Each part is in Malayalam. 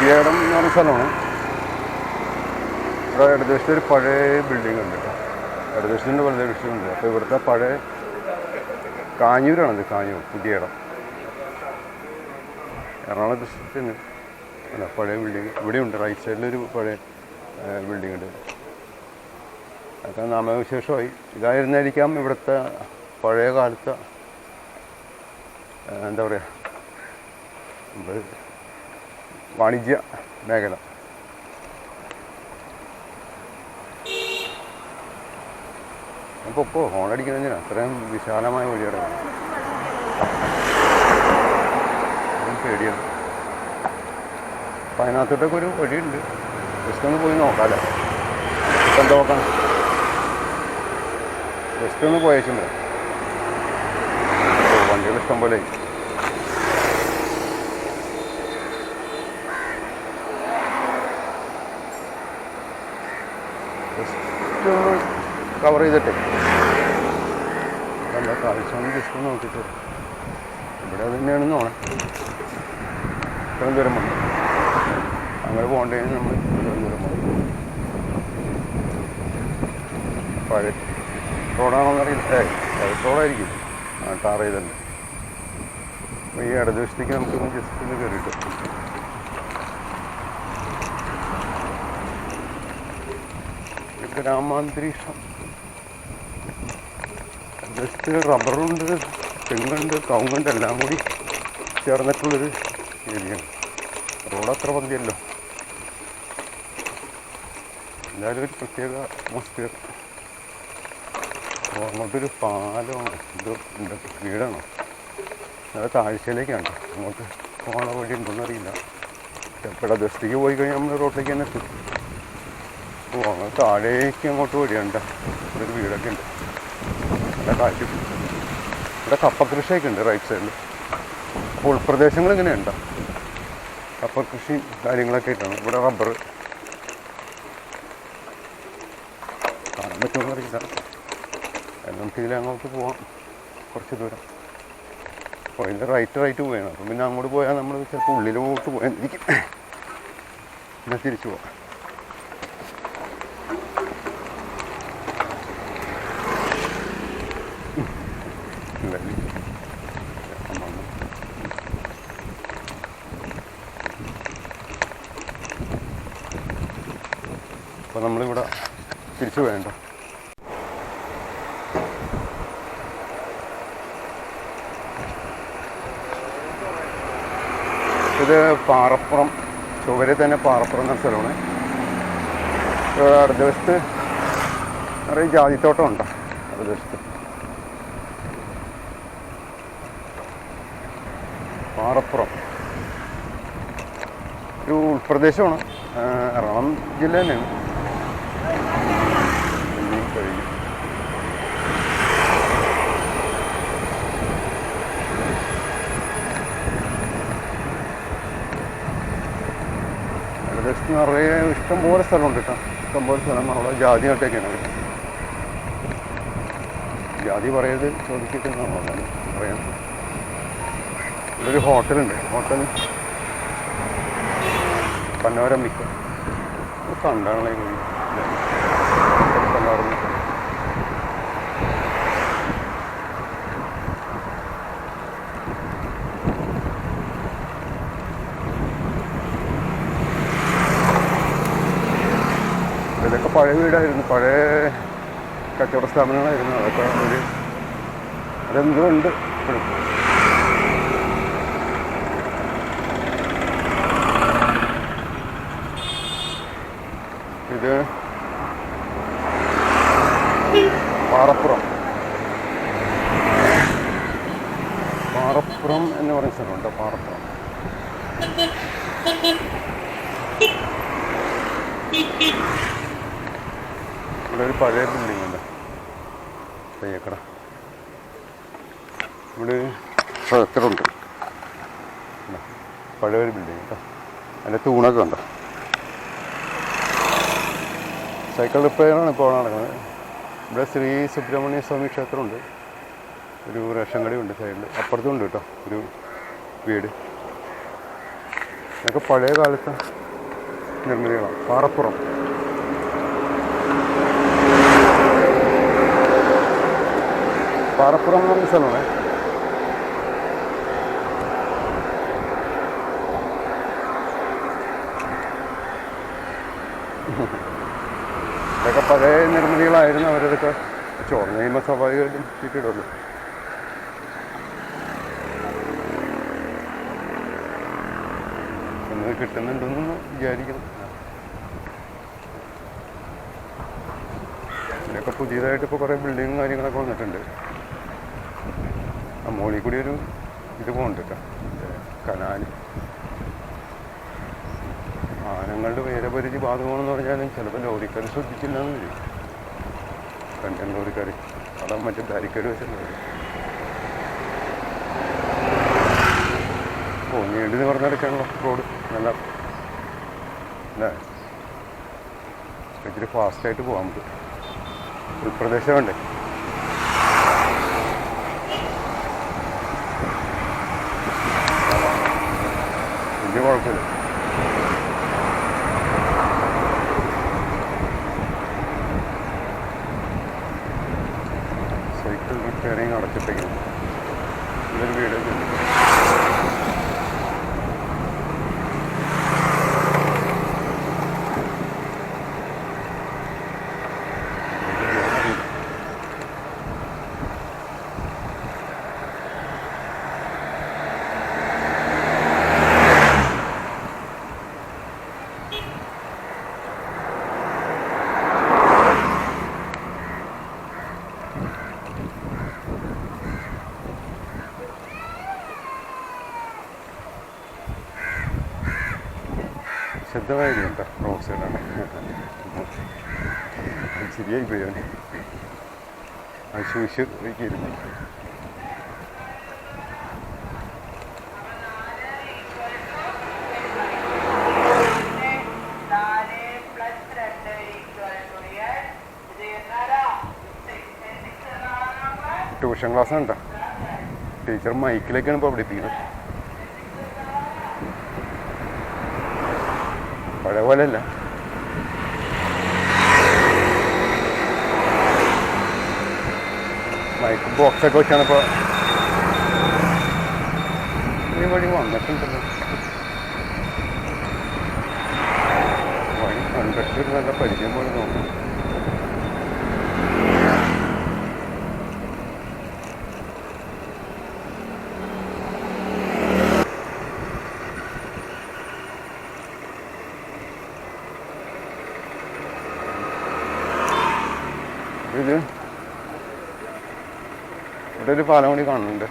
പുതിയടം എന്ന് പറഞ്ഞ സ്ഥലമാണ്. ഇവിടെ ഇടതുവശത്ത് ഒരു പഴയ ബിൽഡിംഗ് ഉണ്ട് കേട്ടോ. ഇടതുവശത്തിന്റെ വലതുവശത്തുണ്ട് അപ്പോൾ ഇവിടുത്തെ പഴയ കാഞ്ഞൂരാണിത് കാഞ്ഞൂർ കുറ്റിയാടം എറണാകുളം ഡിസ്ട്രിക്റ്റിന് അല്ല പഴയ ബിൽഡിംഗ് ഇവിടെയുണ്ട് റൈറ്റ് സൈഡിലൊരു പഴയ ബിൽഡിംഗ് ഉണ്ട്. അതൊക്കെ നാമവിശേഷമായി. ഇതായിരുന്നായിരിക്കാം ഇവിടുത്തെ പഴയ കാലത്തെ എന്താ പറയുക നമ്മുടെ വാണിജ്യ മേഖല. അപ്പോൾ ഇപ്പോൾ ഹോണടിക്കുന്നതിനാ അത്രയും വിശാലമായ വഴിയുടെ പേടിയാണ് അപ്പം അതിനകത്തോട്ടൊക്കെ ഒരു വഴിയുണ്ട്. ജസ്റ്റ് ഒന്ന് പോയി നോക്കാമല്ലേ ഇപ്പം നോക്കാം ജസ്റ്റ് ഒന്ന് പോയേച്ചും വരാം വണ്ടികൾ ഇഷ്ടം പോലെ ആയി. ജസ്റ്റ് ഒന്ന് കവർ ചെയ്തിട്ട്. നല്ല കാഴ്ച ജസ്റ്റ് നോക്കിയിട്ട് ഇവിടെ തന്നെയാണ് നോണേ ഇത്രയും ദൂരം അങ്ങനെ പോകേണ്ടതിന് നമ്മൾ ഇത്രയും ദൂരം പഴയ റോഡാണോന്നറിയില്ല റോഡായിരിക്കും. ആ ടാർ ചെയ്തല്ലേ അപ്പോൾ ഈ ഇടതുവശത്തേക്ക് നമുക്കൊന്ന് ജസ്റ്റ് ഒന്ന് കയറിയിട്ട് ഗ്രാമാന്തരീക്ഷം ജസ്റ്റ് റബ്ബറുണ്ട് തെങ്ങുണ്ട് കവുങ്ങുണ്ട് എല്ലാം കൂടി ചേർന്നിട്ടുള്ളൊരു ഏരിയയാണ് റോഡ് അത്ര പന്തിയല്ലോ എന്തായാലും ഒരു പ്രത്യേക അറ്റ്മോസ്ഫിയർ അങ്ങോട്ടൊരു പാലമാണ് ഇത് ഉണ്ട് വീടാണോ? അത് താഴ്ചയിലേക്കാണ്. അങ്ങോട്ട് പോകാനുള്ള വഴി ഉണ്ടോന്ന് അറിയില്ല. എപ്പോഴാ ജസ്റ്റിക്ക് പോയി കഴിഞ്ഞാൽ നമ്മൾ റോഡിലേക്ക് തന്നെ എത്തും. അപ്പോൾ അങ്ങനെ താഴേക്ക് അങ്ങോട്ട് വഴിയുണ്ട് ഒരു വീടൊക്കെ ഉണ്ട്. കാറ്റ് ഇവിടെ കപ്പ കൃഷിയൊക്കെ ഉണ്ട് റൈറ്റ് സൈഡിൽ അപ്പോൾ ഉൾപ്രദേശങ്ങൾ ഇങ്ങനെയുണ്ട്. കപ്പ കൃഷി കാര്യങ്ങളൊക്കെ ആയിട്ടാണ് ഇവിടെ റബ്ബർ കാണാൻ പറ്റുമെന്ന് അറിയില്ല നമുക്ക് ഇതിൽ അങ്ങോട്ട് പോവാം. കുറച്ച് ദൂരം. അപ്പോൾ ഇതിന്റെ റൈറ്റ് റൈറ്റ് പോയാണ് അപ്പം പിന്നെ അങ്ങോട്ട് പോയാൽ നമ്മൾ ചിലപ്പോൾ ഉള്ളിലോട്ട് പോയായിരിക്കും പിന്നെ തിരിച്ചു പോവാം. അപ്പോൾ നമ്മളിവിടെ തിരിച്ചു വേണ്ട ഇത് പാറപ്പുറം ചുവരെ തന്നെ പാറപ്പുറം എന്ന സ്ഥലമാണ്. അടുത്ത വശത്ത് നിറയെ ജാതിത്തോട്ടം ഉണ്ടോ അടുത്ത വശത്ത് പാറപ്പുറം. ഒരു ഉൾപ്രദേശമാണ്. എറണാകുളം ജില്ല തന്നെയാണ് ഇനിയും കഴിഞ്ഞു ഏകദേശം നിറയെ ഇഷ്ടംപോലെ സ്ഥലമുണ്ട് കേട്ടോ. ഇഷ്ടംപോലെ സ്ഥലം അവിടെ ജാതി നട്ടൊക്കെയാണ് ജാതി പറയത് ചോദിച്ചിട്ട് പറയാം. ഇവിടെ ഒരു ഹോട്ടലുണ്ട്. ഹോട്ടൽ പനോരമിക്ക കണ്ടാണല്ലേ കണ്ടായിരുന്നു ഇതൊക്കെ പഴയ വീടായിരുന്നു. പഴയ കച്ചവട സ്ഥാപനങ്ങളായിരുന്നു. അതൊക്കെ ഒരു അതെന്തോ ഉണ്ട് ഇത് പാറപ്പുറം. പാറപ്പുറം എന്ന് പറയുന്ന സ്ഥലമുണ്ട്. പാറപ്പുറം. ഇവിടെ ഒരു പഴയ ബിൽഡിംഗ് ഉണ്ട്. തയ്യക്കട ഇവിടെ ക്ഷേത്രമുണ്ട്. പഴയ ഒരു ബിൽഡിംഗ് കേട്ടോ അതിന്റെ തൂണൊക്കെ ഉണ്ട്. സൈക്കിൾ റിപ്പയറാണ് ഇപ്പോൾ നടക്കുന്നത്. ഇവിടെ ശ്രീ സുബ്രഹ്മണ്യ സ്വാമി ക്ഷേത്രമുണ്ട്. ഒരു റേഷൻ കടയുണ്ട് സൈഡിൽ അപ്പുറത്തും ഉണ്ട് കേട്ടോ ഒരു വീട്. ഇതൊക്കെ പഴയ കാലത്തെ നിർമ്മിതികളാണ്. പാറപ്പുറം. പാറപ്പുറം എന്ന് സ്ഥലമാണ്. ഇതൊക്കെ പഴയ നിർമ്മിതികളായിരുന്നു അവരതൊക്കെ ചോർന്ന് കഴിയുമ്പോൾ സ്വാഭാവികമായിട്ടും ചുറ്റിടുള്ളൂ ഒന്ന് കിട്ടുന്നുണ്ടെന്ന് വിചാരിക്കണം ഇതിനൊക്കെ പുതിയതായിട്ട് ഇപ്പോൾ കുറേ ബിൽഡിങ്ങും കാര്യങ്ങളൊക്കെ വന്നിട്ടുണ്ട്. ആ മുകളിൽ കൂടി ഒരു ഇത് പോകുന്നുണ്ട് കേട്ടോ കനാല്. ആനങ്ങളുടെ വേരപരിധി ബാധകമാണെന്ന് പറഞ്ഞാലും ചിലപ്പോൾ ലോറിക്കാർ ശ്രദ്ധിച്ചില്ലെന്ന് വരും. കണ്ടൻ ലോറിക്കാർ അവിടെ മറ്റേ ബാരിക്കേഡ് വെച്ചിട്ടുണ്ട് ഓ നീണ്ടു പറഞ്ഞിടക്കാണല്ലോ റോഡ്. നല്ല ഇച്ചിരി ഫാസ്റ്റായിട്ട് പോകാം നമുക്ക്. ഉൾപ്രദേശം വേണ്ടേ വലിയ കുഴപ്പമില്ല സൈക്കിൾ റിപ്പയറിങ് അടച്ചിട്ടേക്കണം ഇതൊരു വീട് ശബ്ദമായിരുന്നു കേട്ടോ റോഡ് സൈഡാണ് ശരിയായി പോയി അവന്. ആ ശൂശ് എന്നാലാ ട്യൂഷൻ ക്ലാസ് ഉണ്ടോ ടീച്ചർ മൈക്കിലേക്കാണ് ഇപ്പോൾ പഠിപ്പിക്കുന്നത്. പഴയ പോലെ അല്ല മൈക്ക് ബോക്സൊക്കെ വെച്ചാണ് ഇപ്പോൾ ഈ വഴി വന്നിട്ടുണ്ടല്ലോ. വഴി കണ്ടിട്ട് നല്ല പരിചയം പോലെ തോന്നുന്നു ഇത് ഇവിടെ ഒരു പാലം കൂടി കാണുന്നുണ്ട്.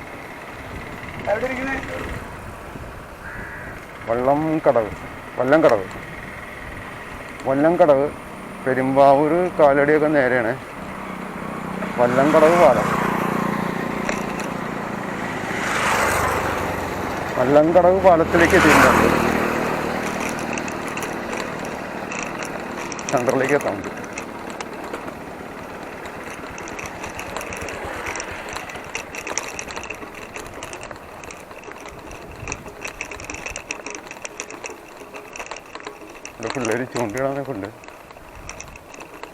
വള്ളം കടവ് വല്ലം കടവ്. വല്ലം കടവ് പെരുമ്പാവൂർ കാലടിയൊക്കെ നേരെയാണ്. വല്ലം കടവ് പാലം. വല്ലം കടവ് പാലത്തിലേക്ക് എത്തിയിട്ടുണ്ട്. സെന്ററിലേക്ക് എത്താൻ പറ്റും ഇവിടെ പിള്ളേർ ചൂണ്ടിടാനൊക്കെ ഉണ്ട്.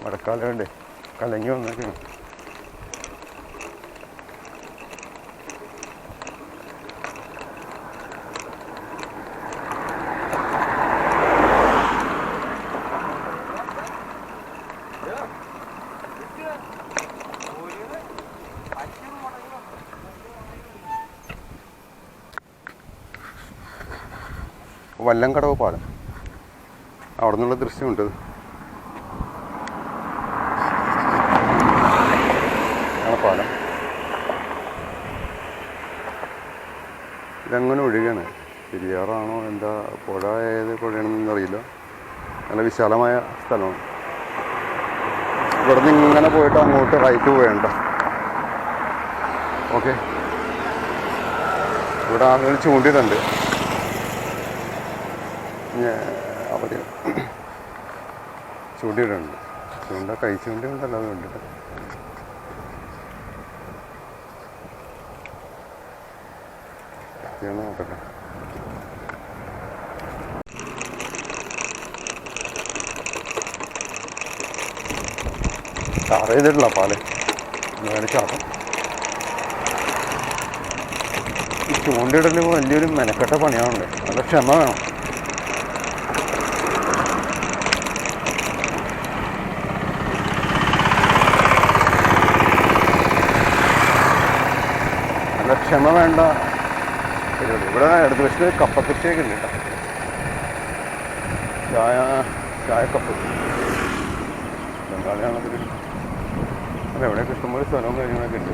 മഴക്കാലം വേണ്ടേ കലങ്ങി വന്നേക്കാണ്. വല്ലംകടവ് പാലം. അവിടെ നിന്നുള്ള ദൃശ്യമുണ്ട് പാലം. ഇതങ്ങനെ ഒഴുകയാണ് പെരിയാറാണോ എന്താ പുഴ ഏത് പുഴയാണെന്നൊന്നും അറിയില്ല. നല്ല വിശാലമായ സ്ഥലമാണ്. ഇവിടെ നിന്ന് ഇങ്ങനെ പോയിട്ട് അങ്ങോട്ട് റൈറ്റ് പോവേണ്ട. ഓക്കെ ഇവിടെ ആളുകൾ ചൂണ്ടിയിട്ടുണ്ട്. പതിവ് ചൂണ്ടയുടെ ചൂണ്ട കൈ ചൂണ്ട ഉണ്ടല്ലോ അതുകൊണ്ട് കറ ചെയ്തിട്ടില്ല പാൽ മേടിച്ചാട്ടം ചൂണ്ടയിടൽ വലിയൊരു മെനക്കെട്ട പണിയാണുണ്ട് നല്ല ക്ഷമ വേണം. ക്ഷമ വേണ്ട. പരിപാടി ഇവിടെ ഇടത് വശത്ത് കപ്പക്കുറ്റിയൊക്കെ ഉണ്ട് കേട്ടോ. ചായ ചായക്കപ്പ്. ബംഗാളിയാണത് അപ്പോൾ എവിടെയൊക്കെ ഇഷ്ടംപോലെ സ്ഥലവും കാര്യങ്ങളൊക്കെ ഉണ്ട്.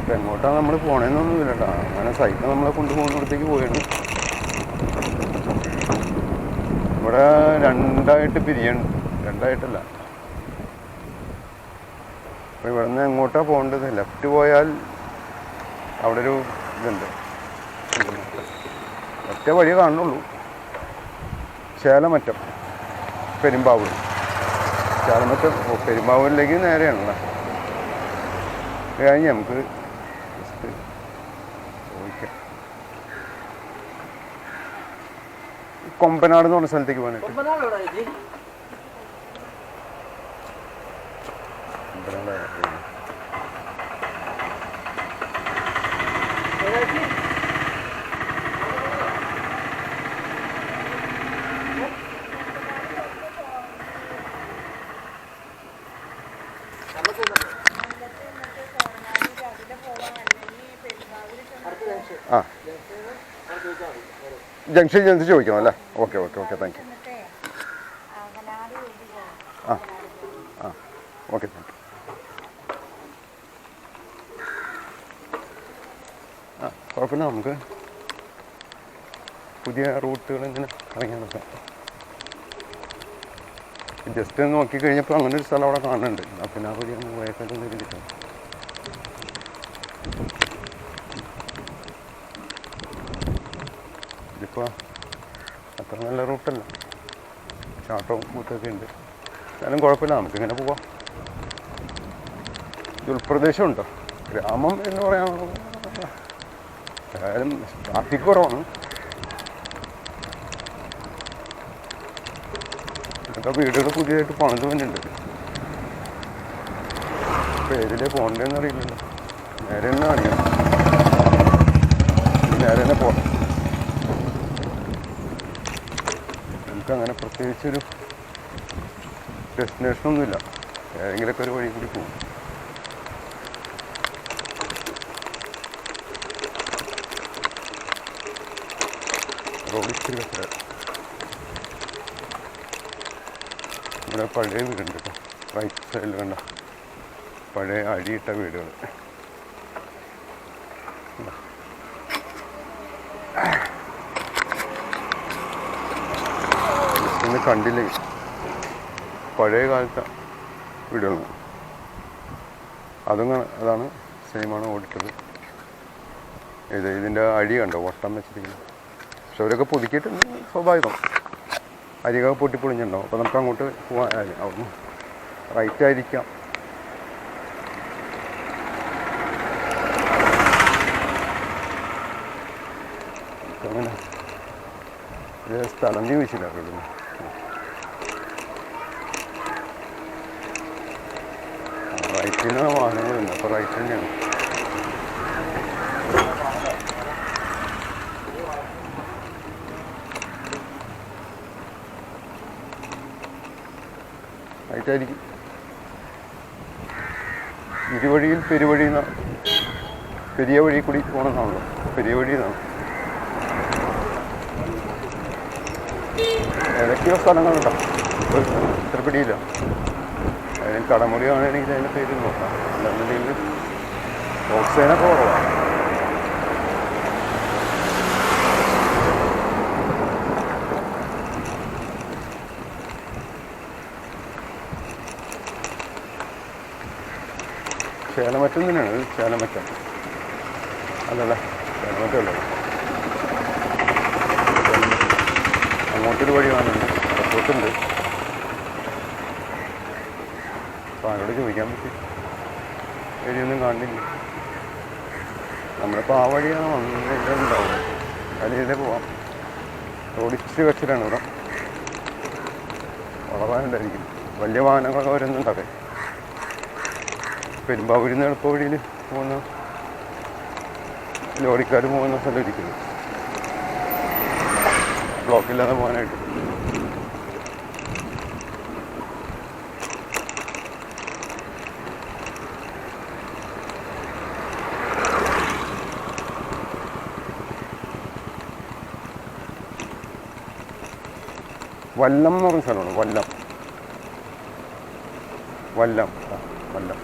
ഇപ്പം എങ്ങോട്ടാണ് നമ്മൾ പോണേന്നൊന്നുമില്ല കേട്ടോ അങ്ങനെ സൈക്കിൾ നമ്മളെ കൊണ്ടുപോകുന്നിടത്തേക്ക് പോയാണ് ഇവിടെ രണ്ടായിട്ട് പിരിയണം. രണ്ടായിട്ടല്ല. അപ്പോൾ ഇവിടെ നിന്ന് എങ്ങോട്ടാണ് പോകേണ്ടത്? ലെഫ്റ്റ് പോയാൽ അവിടെ ഒരു ഇതുണ്ട്. ഒറ്റ വഴി കാണുന്നുള്ളൂ. ചേലമറ്റം പെരുമ്പാവൂർ. ചേലമറ്റം ഓ, പെരുമ്പാവൂരിലേക്ക് നേരെയാണല്ലോ കഴിഞ്ഞ് നമുക്ക് ജസ്റ്റ് ചോദിക്കാം. കൊമ്പനാട് എന്ന് പറഞ്ഞ സ്ഥലത്തേക്ക് പോകാനായിട്ട്. കൊമ്പനാട് എവിടെയാണ്? ആ ജംഗ്ഷൻ ചെന്ന് ചോദിക്കണം അല്ലേ? Okay okay okay thank you ആ ആ ഓക്കെ താങ്ക് യു ആ കുഴപ്പമില്ല നമുക്ക് പുതിയ റൂട്ടുകൾ ഇങ്ങനെ ഇറങ്ങി നോക്കാം ജസ്റ്റ് നോക്കി കഴിഞ്ഞപ്പോൾ അങ്ങനെ ഒരു സ്ഥലം അവിടെ കാണുന്നുണ്ട്. അപ്പം ഞാൻ ആ പോയേക്കാൾ കിട്ടും ഇതിപ്പോൾ അത്ര നല്ല റൂട്ടല്ല. ചാട്ടവും കൂത്തൊക്കെ ഉണ്ട്. എന്നാലും കുഴപ്പമില്ല നമുക്കിങ്ങനെ പോവാം. ഉൾപ്രദേശം ഉണ്ടോ ഗ്രാമം എന്ന് പറയാൻ ഏതായാലും ട്രാഫിക് കുറവാണ്. ഇതൊക്കെ വീടുകൾ പുതിയതായിട്ട് പണിത് വന്നിട്ടുണ്ട്. ഇപ്പം ഏതിലേ പോകണ്ടതെന്ന് അറിയില്ലല്ലോ. നേരെ തന്നെ അറിയാം. നേരെ തന്നെ പോകാം നമുക്ക് അങ്ങനെ പ്രത്യേകിച്ചൊരു ഡെസ്റ്റിനേഷൻ ഒന്നുമില്ല. ഏതെങ്കിലുമൊക്കെ ഒരു വഴി കൂടി പോകും റോഡ് ഇച്ചിരി കച്ചറ ഇവിടെ പഴയ വീടുണ്ട് കേട്ടോ. റൈറ്റ് സൈഡിൽ കണ്ട പഴയ അടിയിട്ട വീടുകൾ കണ്ടില്ലേ? പഴയ കാലത്തെ വീടുകളാണ് അതും അതാണ് സെയിമാണ് ഓടിച്ചത്. ഇത് ഇതിന്റെ അഴി കണ്ടോ? വട്ടം വെച്ചിരിക്കുന്നത്. പക്ഷെ അവരൊക്കെ പുതുക്കിയിട്ടുണ്ട് സ്വാഭാവികം. അരികൊക്കെ പൊട്ടിപ്പൊളിഞ്ഞിട്ടുണ്ടാവും അപ്പോൾ നമുക്ക് അങ്ങോട്ട് പോകാൻ അവിടുന്ന് റൈറ്റ് ആയിരിക്കാം. അങ്ങനെ. സ്ഥലം ചോദിച്ചില്ല ഇവിടുന്ന് റൈറ്റിന് വാഹനങ്ങളുണ്ട് അപ്പോൾ റൈറ്റ് തന്നെയാണ്. റൈറ്റായിരിക്കും ഇരുവഴിയിൽ പെരുവഴി പെരിയ വഴി കൂടി പോകണമെന്നാണല്ലോ പെരിയ വഴി എന്നാണ് ഏതൊക്കെയോ സ്ഥലങ്ങളുണ്ടോ. ഇത്ര പിടിയില്ല അതിന് കടമുടി ആണെങ്കിൽ അതിന്റെ പേര് നോക്കാം. അല്ലെന്നുണ്ടെങ്കിൽ ഓക്സിജനൊക്കെ കുറവാണ് ചേലമറ്റം തന്നെയാണ് ചേലമറ്റം. അല്ലല്ല ചേലമറ്റമല്ല അങ്ങോട്ടൊരു വഴി കാണുന്നുണ്ട്. അപ്പുറത്തുണ്ട്. അപ്പോൾ ആരോട് ചോദിക്കാൻ പറ്റി. വഴിയൊന്നും കാണില്ല. നമ്മളിപ്പോൾ ആ വഴിയാണ് വന്നിട്ടുണ്ടാവും അതിലേ പോവാം. റോഡ് വെച്ചിട്ടാണ് ഇവിടെ. വളവാനുണ്ടായിരിക്കും വലിയ വാഹനങ്ങളൊക്കെ വരുന്നുണ്ടൊക്കെ പെരുമ്പാവൂരിൽ നിന്ന് എളുപ്പ വഴിയിൽ പോകുന്ന ലോറിക്കാർ പോകുന്ന സ്ഥലം ഇരിക്കുന്നു ബ്ലോക്കില്ലാതെ പോകാനായിട്ട്. വല്ലം എന്ന് പറഞ്ഞ സ്ഥലമാണ് വല്ലം. വല്ലം. വല്ലം.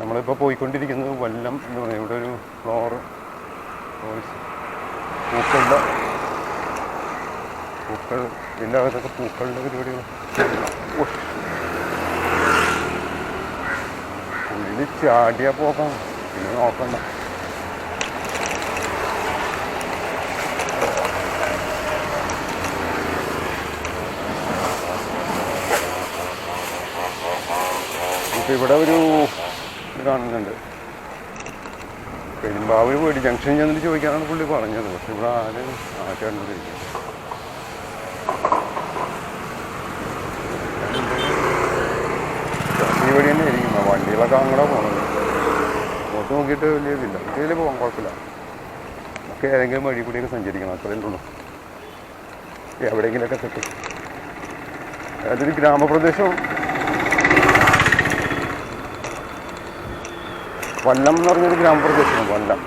നമ്മളിപ്പോൾ പോയിക്കൊണ്ടിരിക്കുന്നത് വല്ലം എന്ന് പറയുന്നത് ഇവിടെ ഒരു ഫ്ലോറ് പൂക്കളുടെ പൂക്കൾ ഇതിന്റെ അകത്തൊക്കെ പൂക്കളുടെ പരിപാടികൾ. ഉള്ളിൽ ചാടിയാൽ പോകാം. പിന്നെ നോക്കണ്ട. ഇവിടെ ഒരു കാണുന്നുണ്ട്. പെരുമ്പാവൂർ പോയിട്ട് ജംഗ്ഷനിൽ ചെന്നിട്ട് ചോദിക്കാനാണ് പുള്ളി പറഞ്ഞത്. പക്ഷെ ഇവിടെ ആരും ആറ്റാണ്ടിരിക്കും ഈ വഴി തന്നെ ഇരിക്കും വണ്ടികളൊക്കെ അങ്ങോട്ട് പോകണത് പുറത്ത് നോക്കിയിട്ട് വലിയ ഇതില്ല. ഇതിൽ പോകാൻ കുഴപ്പമില്ല. നമുക്ക് ഏതെങ്കിലും വഴി കൂടിയൊക്കെ സഞ്ചരിക്കണം. അത്രയും ഉള്ളൂ. എവിടെയെങ്കിലുമൊക്കെ കിട്ടും അതൊരു ഗ്രാമപ്രദേശം. കൊല്ലം എന്ന് പറഞ്ഞൊരു ഗ്രാമപ്രദേശമാണ് കൊല്ലം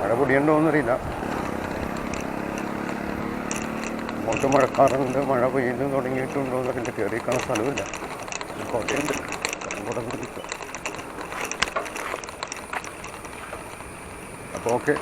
മഴ പൊടിയുണ്ടോന്നറിയില്ല അങ്ങോട്ട് മഴക്കാറുണ്ട് മഴ പെയ്യുന്നു തുടങ്ങിയിട്ടുണ്ടോ എന്നറിയില്ല കയറിയിരിക്കണ സ്ഥലമില്ല. കോട്ടയുണ്ട്. കൂടെ അപ്പോൾ ഓക്കെ.